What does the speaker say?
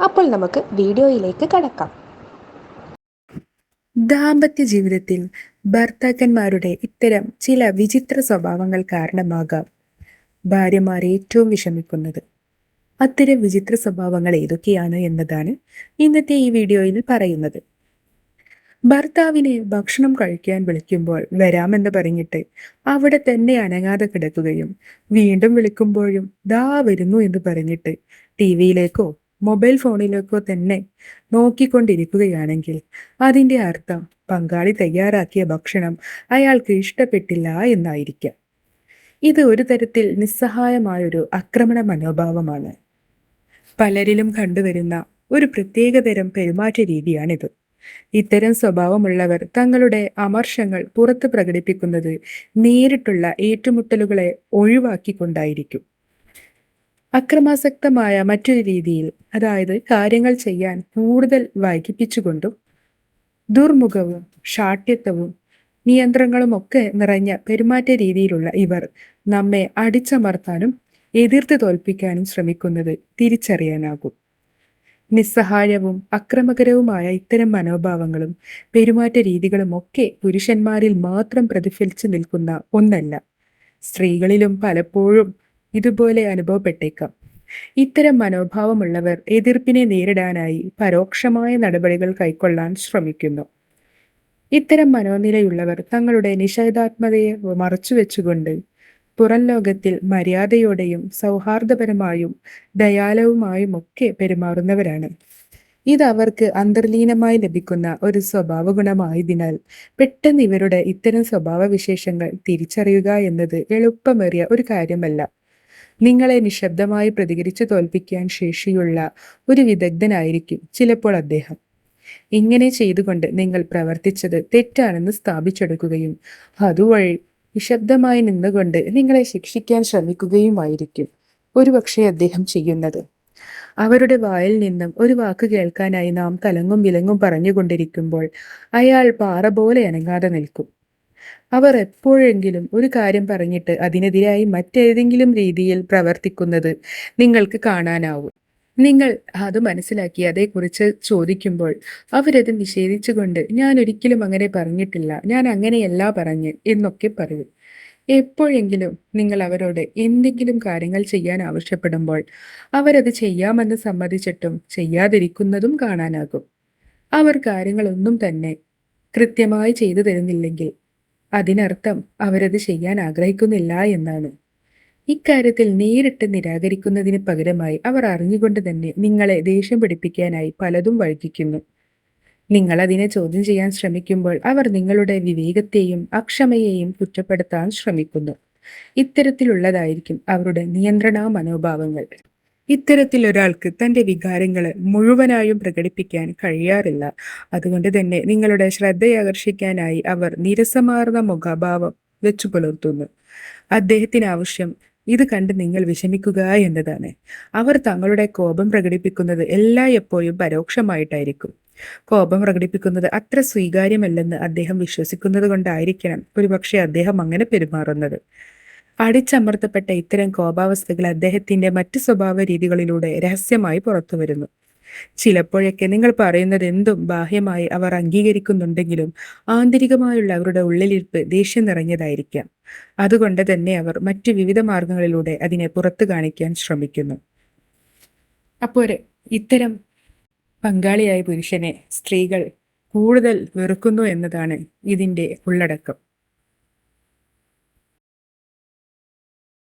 അപ്പോൾ നമുക്ക് വീഡിയോയിലേക്ക് കടക്കാം. ദാമ്പത്യ ജീവിതത്തിൽ ഭർത്താക്കന്മാരുടെ ഇത്തരം ചില വിചിത്ര സ്വഭാവങ്ങൾ കാരണമാകാം ഭാര്യമാർ ഏറ്റവും വിഷമിക്കുന്നത്. അത്തരം വിചിത്ര സ്വഭാവങ്ങൾ ഏതൊക്കെയാണ് എന്നതാണ് ഇന്നത്തെ ഈ വീഡിയോയിൽ പറയുന്നത്. ഭർത്താവിനെ ഭക്ഷണം കഴിക്കാൻ വിളിക്കുമ്പോൾ വരാമെന്ന് പറഞ്ഞിട്ട് അവിടെ തന്നെ അനങ്ങാതെ കിടക്കുകയും വീണ്ടും വിളിക്കുമ്പോഴും ദാ വരുന്നു എന്ന് പറഞ്ഞിട്ട് ടി വിയിലേക്കോ മൊബൈൽ ഫോണിലേക്കോ തന്നെ നോക്കിക്കൊണ്ടിരിക്കുകയാണെങ്കിൽ അതിന്റെ അർത്ഥം പങ്കാളി തയ്യാറാക്കിയ ഭക്ഷണം അയാൾക്ക് ഇഷ്ടപ്പെട്ടില്ല എന്നായിരിക്കാം. ഇത് ഒരു തരത്തിൽ നിസ്സഹായമായൊരു ആക്രമണ മനോഭാവമാണ്. പലരിലും കണ്ടുവരുന്ന ഒരു പ്രത്യേകതരം പെരുമാറ്റ രീതിയാണിത്. ഇത്തരം സ്വഭാവമുള്ളവർ തങ്ങളുടെ അമർഷങ്ങൾ പുറത്ത് പ്രകടിപ്പിക്കുന്നത് നേരിട്ടുള്ള ഏറ്റുമുട്ടലുകളെ ഒഴിവാക്കിക്കൊണ്ടായിരിക്കും. അക്രമാസക്തമായ മറ്റൊരു രീതിയിൽ അതായത് കാര്യങ്ങൾ ചെയ്യാൻ കൂടുതൽ വൈകിപ്പിച്ചുകൊണ്ടും ദുർമുഖവും ഷാഠ്യത്വവും നിയന്ത്രണങ്ങളുമൊക്കെ നിറഞ്ഞ പെരുമാറ്റ രീതിയിലുള്ള ഇവർ നമ്മെ അടിച്ചമർത്താനും എതിർത്ത് തോൽപ്പിക്കാനും ശ്രമിക്കുന്നത് തിരിച്ചറിയാനാകും. നിസ്സഹായവും അക്രമകരവുമായ ഇത്തരം മനോഭാവങ്ങളും പെരുമാറ്റ രീതികളും ഒക്കെ പുരുഷന്മാരിൽ മാത്രം പ്രതിഫലിച്ചു നിൽക്കുന്ന ഒന്നല്ല. സ്ത്രീകളിലും പലപ്പോഴും ഇതുപോലെ അനുഭവപ്പെട്ടേക്കാം. ഇത്തരം മനോഭാവമുള്ളവർ എതിർപ്പിനെ നേരിടാനായി പരോക്ഷമായ നടപടികൾ കൈക്കൊള്ളാൻ ശ്രമിക്കുന്നു. ഇത്തരം മനോനിലയുള്ളവർ തങ്ങളുടെ നിഷേധാത്മതയെ മറച്ചുവെച്ചുകൊണ്ട് പുറം ലോകത്തിൽ മര്യാദയോടെയും സൗഹാർദ്ദപരമായും ദയാലവുമായുമൊക്കെ പെരുമാറുന്നവരാണ്. ഇത് അവർക്ക് അന്തർലീനമായി ലഭിക്കുന്ന ഒരു സ്വഭാവ ഗുണമായതിനാൽ പെട്ടെന്ന് ഇവരുടെ ഇത്തരം സ്വഭാവവിശേഷങ്ങൾ തിരിച്ചറിയുക എന്നത് എളുപ്പമേറിയ ഒരു കാര്യമല്ല. നിങ്ങളെ നിശബ്ദമായി പ്രതികരിച്ചു തോൽപ്പിക്കാൻ ശേഷിയുള്ള ഒരു വിദഗ്ധനായിരിക്കും ചിലപ്പോൾ അദ്ദേഹം. ഇങ്ങനെ ചെയ്തുകൊണ്ട് നിങ്ങൾ പ്രവർത്തിച്ചത് തെറ്റാണെന്ന് സ്ഥാപിച്ചെടുക്കുകയും അതുവഴി നിശബ്ദമായി നിന്നുകൊണ്ട് നിങ്ങളെ ശിക്ഷിക്കാൻ ശ്രമിക്കുകയുമായിരിക്കും ഒരുപക്ഷെ അദ്ദേഹം ചെയ്യുന്നത്. അവരുടെ വായിൽ നിന്നും ഒരു വാക്ക് കേൾക്കാനായി നാം കലങ്ങും വിലങ്ങും പറഞ്ഞുകൊണ്ടിരിക്കുമ്പോൾ അയാൾ പാറ പോലെ അനങ്ങാതെ നിൽക്കും. അവർ എപ്പോഴെങ്കിലും ഒരു കാര്യം പറഞ്ഞിട്ട് അതിനെതിരായി മറ്റേതെങ്കിലും രീതിയിൽ പ്രവർത്തിക്കുന്നത് നിങ്ങൾക്ക് കാണാനാവും. നിങ്ങൾ അത് മനസ്സിലാക്കി അതേക്കുറിച്ച് ചോദിക്കുമ്പോൾ അവരത് നിഷേധിച്ചുകൊണ്ട് ഞാൻ ഒരിക്കലും അങ്ങനെ പറഞ്ഞിട്ടില്ല ഞാൻ അങ്ങനെയല്ല പറഞ്ഞ് എന്നൊക്കെ പറയും. എപ്പോഴെങ്കിലും നിങ്ങൾ അവരോട് എന്തെങ്കിലും കാര്യങ്ങൾ ചെയ്യാൻ ആവശ്യപ്പെടുമ്പോൾ അവരത് ചെയ്യാമെന്ന് സമ്മതിച്ചിട്ടും ചെയ്യാതിരിക്കുന്നതും കാണാനാകും. അവർ കാര്യങ്ങളൊന്നും തന്നെ കൃത്യമായി ചെയ്തു തരുന്നില്ലെങ്കിൽ അതിനർത്ഥം അവരത് ചെയ്യാൻ ആഗ്രഹിക്കുന്നില്ല എന്നാണ്. ഇക്കാര്യത്തിൽ നേരിട്ട് നിരാകരിക്കുന്നതിന് പകരമായി അവർ അറിഞ്ഞുകൊണ്ട് തന്നെ നിങ്ങളെ ദേഷ്യം പിടിപ്പിക്കാനായി പലതും വഴിക്കുന്നു നിങ്ങൾ അതിനെ ചോദ്യം ചെയ്യാൻ ശ്രമിക്കുമ്പോൾ അവർ നിങ്ങളുടെ വിവേകത്തെയും അക്ഷമയെയും കുറ്റപ്പെടുത്താൻ ശ്രമിക്കുന്നു. ഇത്തരത്തിലുള്ളതായിരിക്കും അവരുടെ നിയന്ത്രണ മനോഭാവങ്ങൾ. ഇത്തരത്തിൽ ഒരാൾക്ക് തന്റെ വികാരങ്ങൾ മുഴുവനായും പ്രകടിപ്പിക്കാൻ കഴിയാറില്ല. അതുകൊണ്ട് തന്നെ നിങ്ങളുടെ ശ്രദ്ധയാകർഷിക്കാനായി അവർ നിരസമാർന്ന മുഖഭാവം വെച്ചു പുലർത്തുന്നു. അദ്ദേഹത്തിന് ആവശ്യം ഇത് കണ്ട് നിങ്ങൾ വിഷമിക്കുക എന്നതാണ്. അവർ തങ്ങളുടെ കോപം പ്രകടിപ്പിക്കുന്നത് എല്ലായെപ്പോഴും പരോക്ഷമായിട്ടായിരിക്കും. കോപം പ്രകടിപ്പിക്കുന്നത് അത്ര സ്വീകാര്യമല്ലെന്ന് അദ്ദേഹം വിശ്വസിക്കുന്നത് കൊണ്ടായിരിക്കണം ഒരുപക്ഷെ അദ്ദേഹം അങ്ങനെ പെരുമാറുന്നത്. അടിച്ചമർത്തപ്പെട്ട ഇത്തരം കോപാവസ്ഥകൾ അദ്ദേഹത്തിന്റെ മറ്റു സ്വഭാവ രീതികളിലൂടെ രഹസ്യമായി പുറത്തുവരുന്നു ചിലപ്പോഴൊക്കെ നിങ്ങൾ പറയുന്നത് എന്തും ബാഹ്യമായി അവർ അംഗീകരിക്കുന്നുണ്ടെങ്കിലും ആന്തരികമായുള്ള അവരുടെ ഉള്ളിലിരിപ്പ് ദേഷ്യം നിറഞ്ഞതായിരിക്കാം. അതുകൊണ്ട് തന്നെ അവർ മറ്റു വിവിധ മാർഗങ്ങളിലൂടെ അതിനെ പുറത്തു കാണിക്കാൻ ശ്രമിക്കുന്നു. അപ്പോൾ ഇത്തരം പങ്കാളിയായ പുരുഷനെ സ്ത്രീകൾ കൂടുതൽ വെറുക്കുന്നു എന്നതാണ് ഇതിന്റെ ഉള്ളടക്കം.